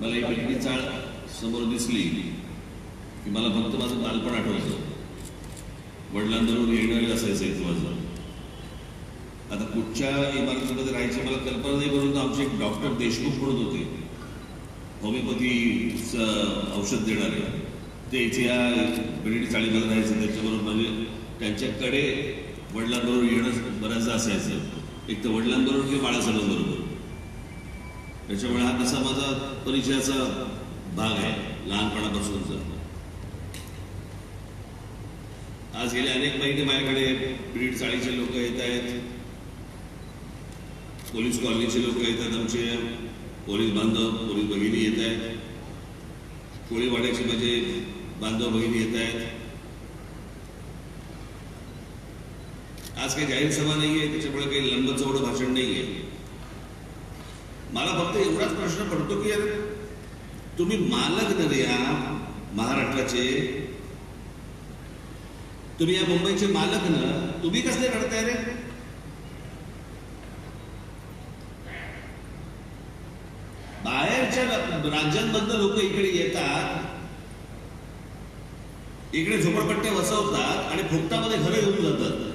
मला एक वेगळी चाळ समोर दिसली. की मला फक्त माझं बालपण आठवायचं वडिलांबरोबर येणं असायचं इथं माझं. आता कुठच्या इमारतीमध्ये राहायची मला कल्पना नाही परंतु आमचे एक डॉक्टर देशमुख म्हणत होते. होमिओपॅथीचं औषध देणारे. ते इथे या बिर्डी चाळीमध्ये राहायचे त्याच्याबरोबर म्हणजे त्यांच्याकडे वडिलांबरोबर येणं बऱ्याचदा असायचं. एक तर वडिलांबरोबर किंवा बाळासाहेबांबरोबर. त्याच्यामुळे हा तसा माझा परिचयाचा भाग आहे लहानपणापासूनचा. आज गेले अनेक महिने माझ्याकडे ब्रीड चाळीचे लोक येत आहेत. पोलीस कॉलनीचे लोक येतात आमचे. पोलीस बांधव पोलीस भगिनी येत आहेत. कोळीवाड्याचे माझे बांधव भगिनी येत आहेत. आज काही जाहीर सभा नाहीये त्याच्यामुळे काही लंब भाषण भाषण आहे मला फक्त एवढाच प्रश्न पडतो की यार तुम्ही मालक तर या महाराष्ट्राचे. तुम्ही या मुंबईचे मालक ना तुम्ही कसले रडताय रे? बाहेरच्या राज्यांमधनं लोक इकडे येतात इकडे झोपडपट्ट्या वसवतात आणि फुकटामध्ये घरं येऊन जातात.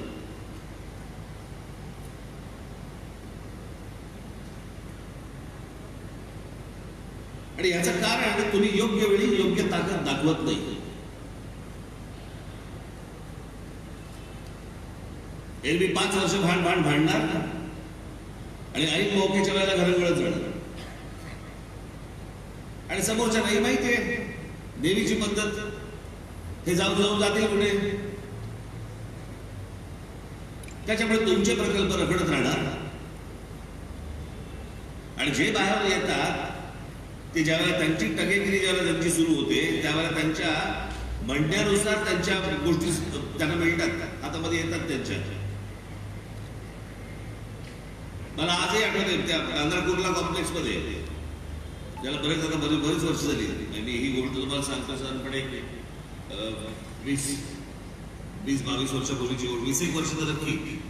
आणि याचं कारण तुम्ही योग्य वेळी योग्य ताकद दाखवत नाही. एरवी पाच वर्ष भांड भांड भांडणार आणि ऐन मोक्याच्या वेळेला घरंगळत जाणार. आणि समोरच्या नाही माहितीये देवीची पद्धत. हे जाऊन जाऊन जातील पुढे त्याच्यामुळे तुमचे प्रकल्प रखडत राहणार. आणि जे बाहेर येतात ते ज्यावेळेला त्यांची टगेगिरी ज्यावेळेला त्यांची सुरू होते त्यावेळेला त्यांच्या म्हणण्यानुसार त्यांच्या गोष्टी त्यांना मिळतात. हातामध्ये येतात त्यांच्या. मला आजही आठवते त्या कांद्रा कुर्ला कॉम्प्लेक्समध्ये त्याला बरेच आता बरेच बरीच वर्ष झाली. आणि मी ही गोष्ट तुम्हाला सांगतो साधारणपणे अं, वीस वीस बावीस वर्षापूर्वीची गोष्ट. वीस एक वर्ष तर नक्की.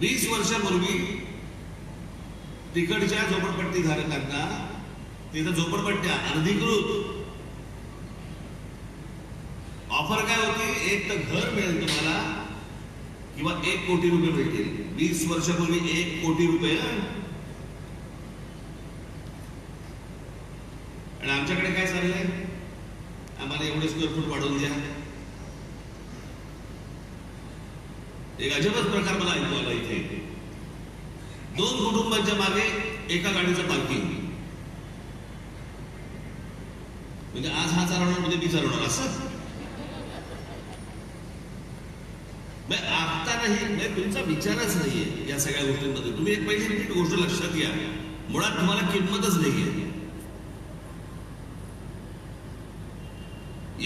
वीस वर्षापूर्वी तिकडच्या झोपडपट्टी धारकांना तिथं झोपडपट्ट्या अनधिकृत ऑफर काय होती? एक तर घर मिळेल तुम्हाला किंवा एक कोटी रुपये मिळतील वीस वर्षापूर्वी एक कोटी रुपये. आणि आमच्याकडे काय चाललंय? आम्हाला एवढे स्क्वेअर फूट वाढवून द्या. एक अजबच प्रकार मला ऐकू आला इथे. दोन कुटुंबांच्या मागे एका गाडीचं पार्किंग म्हणजे आज हा चालवणार म्हणजे मी चालवणार असं? म्हणजे आता नाही म्हणजे तुमचा विचारच नाहीये या सगळ्या गोष्टींमध्ये तुम्ही एक पहिली नीट गोष्ट लक्षात घ्या. मुळात तुम्हाला किंमतच नाहीये.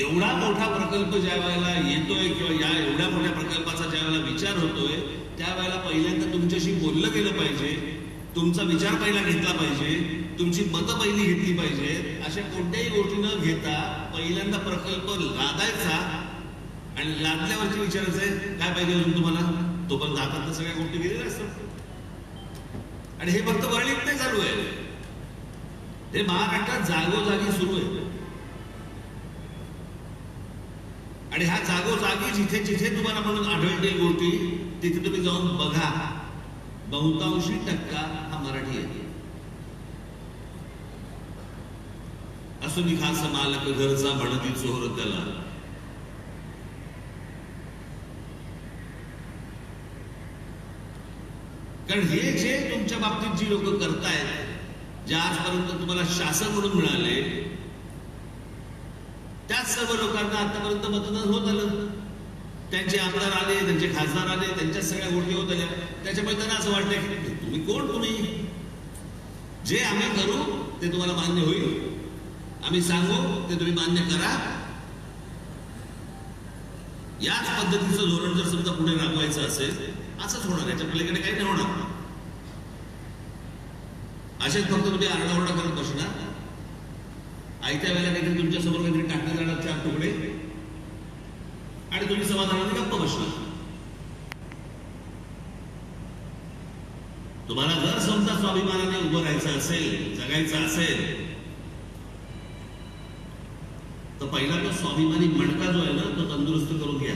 एवढा मोठा प्रकल्प ज्या वेळेला येतोय किंवा या एवढ्या मोठ्या प्रकल्पाचा ज्या वेळेला विचार होतोय त्यावेळेला पहिल्यांदा तुमच्याशी बोललं गेलं पाहिजे तुमचा विचार पहिला घेतला पाहिजे तुमची मतं पहिली घेतली पाहिजे अशा कोणत्याही गोष्टी न घेता पहिल्यांदा प्रकल्प लादायचा आणि लादल्यावरती विचारायचं आहे काय पाहिजे अजून तुम्हाला? तो पण जातात तर सगळ्या गोष्टी गेलेल्या असतात. आणि हे फक्त वर्णित नाही चालू आहे. हे महाराष्ट्रात जागोजागी सुरू आहे. आणि ह्या जागोजागी जिथे जिथे तुम्हाला म्हणून आढळतील गोष्टी तिथे तुम्ही जाऊन बघा. बहुतांशी टक्का हा मराठी आहे. असून खास मालक घरचा म्हणती चोर त्याला. कारण हे जे तुमच्या बाबतीत जी लोक करतायत जे आजपर्यंत तुम्हाला शासन म्हणून मिळाले त्याच सर्व लोकांना आतापर्यंत मतदान होत आलं. त्यांचे आमदार आले त्यांचे खासदार आले त्यांच्या सगळ्या गोष्टी होत आल्या. त्याच्यामुळे त्यांना असं वाटलं की तुम्ही कोण तुम्ही जे आम्ही करू ते तुम्हाला मान्य होईल. आम्ही सांगू ते तुम्ही मान्य करा. याच पद्धतीचं धोरण जर समजा पुढे राबवायचं असेल असंच होणार याच्या पलीकडे काही नाही होणार. असेच फक्त तुम्ही आरडाओरडा करत बसणार. आयत्या वेळेला काहीतरी तुमच्यासमोर काहीतरी टाकण्यात जाणार चार तुकडे. आणि तुम्ही समाधानाने गप्प बसणार तुम्हाला जर समजा स्वाभिमानाने उभं राहायचं असेल जगायचं असेल तर पहिला तो स्वाभिमानी मणका जो आहे ना तो तंदुरुस्त करून घ्या.